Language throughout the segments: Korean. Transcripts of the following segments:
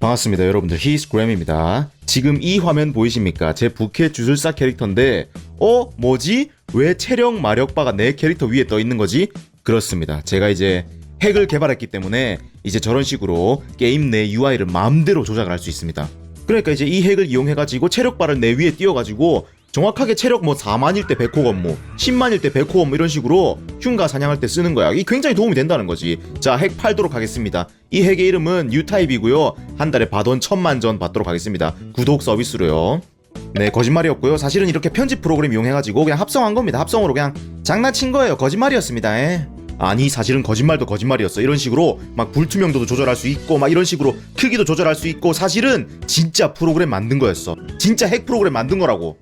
반갑습니다. 여러분들 히스그램입니다. 지금 이 화면 보이십니까? 제 부캐 주술사 캐릭터인데 어? 뭐지? 왜 체력 마력바가 내 캐릭터 위에 떠 있는 거지? 그렇습니다. 제가 이제 핵을 개발했기 때문에 이제 저런 식으로 게임 내 UI를 마음대로 조작을 할 수 있습니다. 그러니까 이제 이 핵을 이용해가지고 체력바를 내 위에 띄워가지고 정확하게 체력 뭐 4만일 때 100호 건무 10만일 때 100호 건무 이런 식으로 흉가 사냥할 때 쓰는 거야. 이 굉장히 도움이 된다는 거지. 자 핵 팔도록 하겠습니다. 이 핵의 이름은 U타입이고요. 한 달에 받원 천만 전 받도록 하겠습니다. 구독 서비스로요. 네 거짓말이었고요. 사실은 이렇게 편집 프로그램 이용해가지고 그냥 합성한 겁니다. 합성으로 그냥 장난친 거예요. 거짓말이었습니다. 에. 아니 사실은 거짓말도 거짓말이었어. 이런 식으로 막 불투명도도 조절할 수 있고 막 이런 식으로 크기도 조절할 수 있고 사실은 진짜 프로그램 만든 거였어. 진짜 핵 프로그램 만든 거라고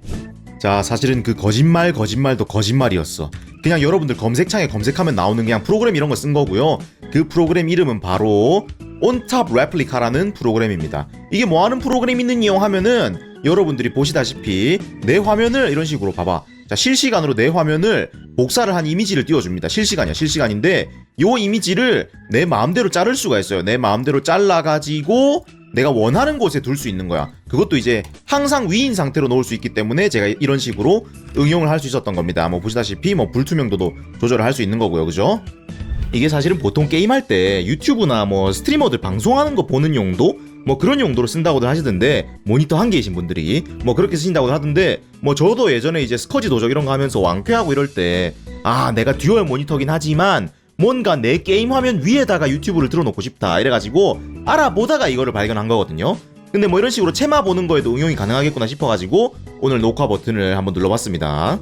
자 사실은 그 거짓말 거짓말도 거짓말이었어. 그냥 여러분들 검색창에 검색하면 나오는 그냥 프로그램 이런 거 쓴 거고요. 그 프로그램 이름은 바로 온탑 레플리카라는 프로그램입니다. 이게 뭐 하는 프로그램이는요? 하면은 여러분들이 보시다시피 내 화면을 이런 식으로 봐봐. 자 실시간으로 내 화면을 복사를 한 이미지를 띄워줍니다. 실시간이야 실시간인데 요 이미지를 내 마음대로 자를 수가 있어요. 내 마음대로 잘라가지고 내가 원하는 곳에 둘 수 있는 거야. 그것도 이제 항상 위인 상태로 놓을 수 있기 때문에 제가 이런 식으로 응용을 할 수 있었던 겁니다. 뭐 보시다시피 뭐 불투명도도 조절을 할 수 있는 거고요. 그죠? 이게 사실은 보통 게임할 때 유튜브나 뭐 스트리머들 방송하는 거 보는 용도 뭐 그런 용도로 쓴다고들 하시던데 모니터 한 개이신 분들이 뭐 그렇게 쓰신다고 하던데 뭐 저도 예전에 이제 스커지 도적 이런 거 하면서 왕쾌하고 이럴 때 아 내가 듀얼 모니터긴 하지만 뭔가 내 게임 화면 위에다가 유튜브를 틀어놓고 싶다 이래가지고 알아보다가 이거를 발견한 거거든요. 근데 뭐 이런 식으로 체마 보는 거에도 응용이 가능하겠구나 싶어가지고 오늘 녹화 버튼을 한번 눌러봤습니다.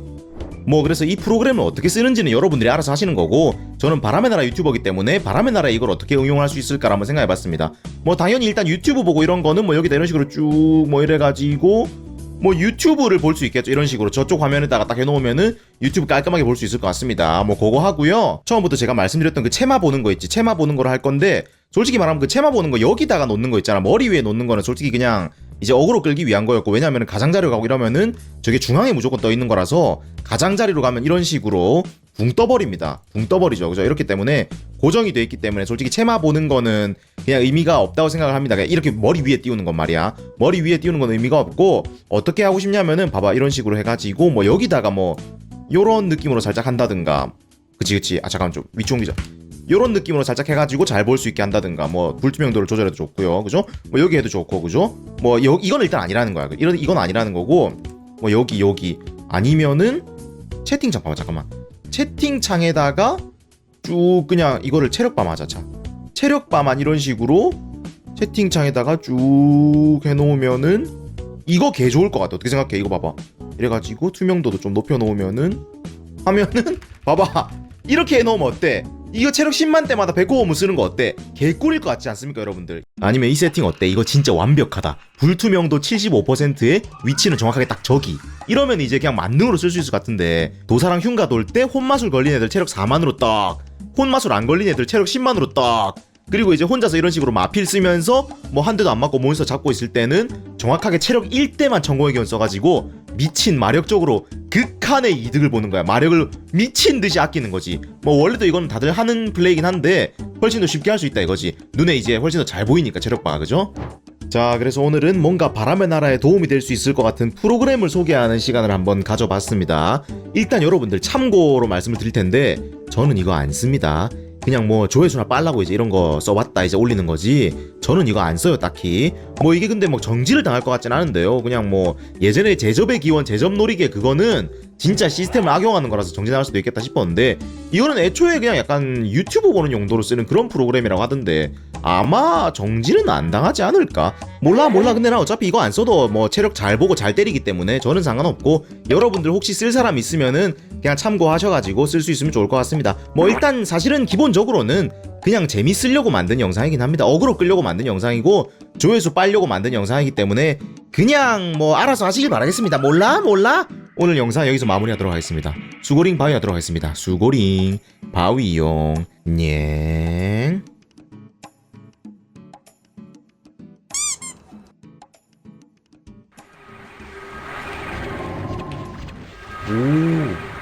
뭐 그래서 이 프로그램을 어떻게 쓰는지는 여러분들이 알아서 하시는 거고 저는 바람의 나라 유튜버기 때문에 바람의 나라에 이걸 어떻게 응용할 수 있을까 한번 생각해봤습니다. 뭐 당연히 일단 유튜브 보고 이런 거는 뭐 여기다 이런 식으로 쭉 뭐 이래가지고 뭐 유튜브를 볼 수 있겠죠. 이런 식으로 저쪽 화면에다가 딱 해놓으면은 유튜브 깔끔하게 볼 수 있을 것 같습니다. 뭐 그거 하고요. 처음부터 제가 말씀드렸던 그 체마 보는 거 있지. 체마 보는 거를 할 건데 솔직히 말하면 그 체마 보는 거 여기다가 놓는 거 있잖아. 머리 위에 놓는 거는 솔직히 그냥 이제 어그로 끌기 위한 거였고 왜냐면은 가장자리로 가고 이러면은 저게 중앙에 무조건 떠 있는 거라서 가장자리로 가면 이런 식으로 붕 떠버립니다. 붕 떠버리죠. 그죠? 이렇기 때문에 고정이 돼 있기 때문에 솔직히 체마 보는 거는 그냥 의미가 없다고 생각을 합니다. 그냥 이렇게 머리 위에 띄우는 건 말이야. 머리 위에 띄우는 건 의미가 없고 어떻게 하고 싶냐면은 봐봐 이런 식으로 해가지고 뭐 여기다가 뭐 요런 느낌으로 살짝 한다든가 그치 그치 아 잠깐 좀 위치 옮기자 요런 느낌으로 살짝 해가지고 잘 볼 수 있게 한다든가 뭐 불투명도를 조절해도 좋고요 그죠 뭐 여기 해도 좋고 그죠 뭐 여, 이건 일단 아니라는 거야 이런 이건 아니라는 거고 뭐 여기 여기 아니면은 채팅창 봐봐 잠깐만 채팅창에다가 쭉 그냥 이거를 체력밤 하자 자 체력밤만 이런 식으로 채팅창에다가 쭉 해놓으면은 이거 개 좋을 것 같아. 어떻게 생각해? 이거 봐봐. 이래가지고 투명도도 좀 높여놓으면은 하면은 봐봐. 이렇게 해놓으면 어때 이거 체력 10만 대마다 100호흡을 쓰는 거 어때? 개꿀일 것 같지 않습니까 여러분들? 아니면 이 세팅 어때? 이거 진짜 완벽하다 불투명도 75%의 위치는 정확하게 딱 저기 이러면 이제 그냥 만능으로 쓸 수 있을 것 같은데 도사랑 흉가 돌 때 혼마술 걸린 애들 체력 4만으로 딱 혼마술 안 걸린 애들 체력 10만으로 딱 그리고 이제 혼자서 이런 식으로 마필 쓰면서 뭐 한 대도 안 맞고 몬스터 잡고 있을 때는 정확하게 체력 1대만 전공의 기원 써가지고 미친 마력적으로 극한의 이득을 보는 거야. 마력을 미친 듯이 아끼는 거지. 뭐 원래도 이건 다들 하는 플레이긴 한데 훨씬 더 쉽게 할 수 있다 이거지. 눈에 이제 훨씬 더 잘 보이니까 체력바가 그죠? 자, 그래서 오늘은 뭔가 바람의 나라에 도움이 될 수 있을 것 같은 프로그램을 소개하는 시간을 한번 가져봤습니다. 일단 여러분들 참고로 말씀을 드릴 텐데 저는 이거 안 씁니다. 그냥 뭐 조회수나 빨라고 이제 이런 거 써봤다 이제 올리는 거지. 저는 이거 안 써요 딱히. 뭐 이게 근데 뭐 정지를 당할 것 같진 않은데요. 그냥 뭐 예전에 제접의 기원 제접 놀이개 그거는 진짜 시스템을 악용하는 거라서 정지당할 수도 있겠다 싶었는데 이거는 애초에 그냥 약간 유튜브 보는 용도로 쓰는 그런 프로그램이라고 하던데 아마 정지는 안 당하지 않을까? 몰라 몰라. 근데 나 어차피 이거 안 써도 뭐 체력 잘 보고 잘 때리기 때문에 저는 상관없고 여러분들 혹시 쓸 사람 있으면은 그냥 참고하셔가지고 쓸 수 있으면 좋을 것 같습니다. 뭐 일단 사실은 기본적으로는 그냥 재밌으려고 만든 영상이긴 합니다. 어그로 끌려고 만든 영상이고 조회수 빨려고 만든 영상이기 때문에 그냥 뭐 알아서 하시길 바라겠습니다. 몰라 몰라 오늘 영상 여기서 마무리하도록 하겠습니다. 수고링 바위 하도록 하겠습니다. 수고링 바위용. 녜. 오